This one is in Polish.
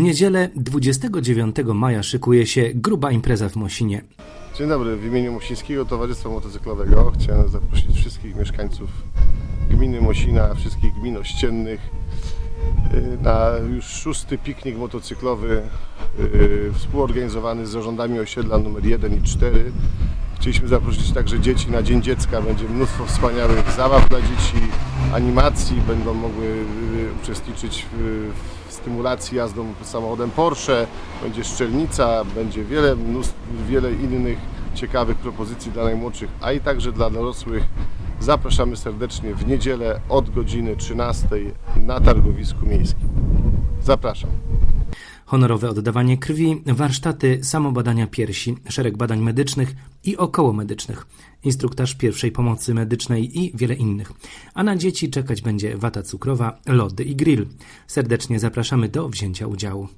niedzielę 29 maja szykuje się gruba impreza w Mosinie. Dzień dobry, w imieniu Mosińskiego Towarzystwa Motocyklowego chciałem zaprosić wszystkich mieszkańców gminy Mosina, wszystkich gmin ościennych y, na już szósty piknik motocyklowy y, współorganizowany z zarządami osiedla numer 1 i 4. Chcieliśmy zaprosić także dzieci na Dzień Dziecka. Będzie mnóstwo wspaniałych zabaw dla dzieci, animacji, będą mogły y, uczestniczyć w, w stymulacji jazdą samochodem Porsche, będzie szczelnica, będzie wiele, mnóstwo, wiele innych ciekawych propozycji dla najmłodszych, a i także dla dorosłych. Zapraszamy serdecznie w niedzielę od godziny 13 na targowisku miejskim. Zapraszam. Honorowe oddawanie krwi, warsztaty samobadania piersi, szereg badań medycznych i okołomedycznych, instruktaż pierwszej pomocy medycznej i wiele innych. A na dzieci czekać będzie wata cukrowa, lody i grill. Serdecznie zapraszamy do wzięcia udziału.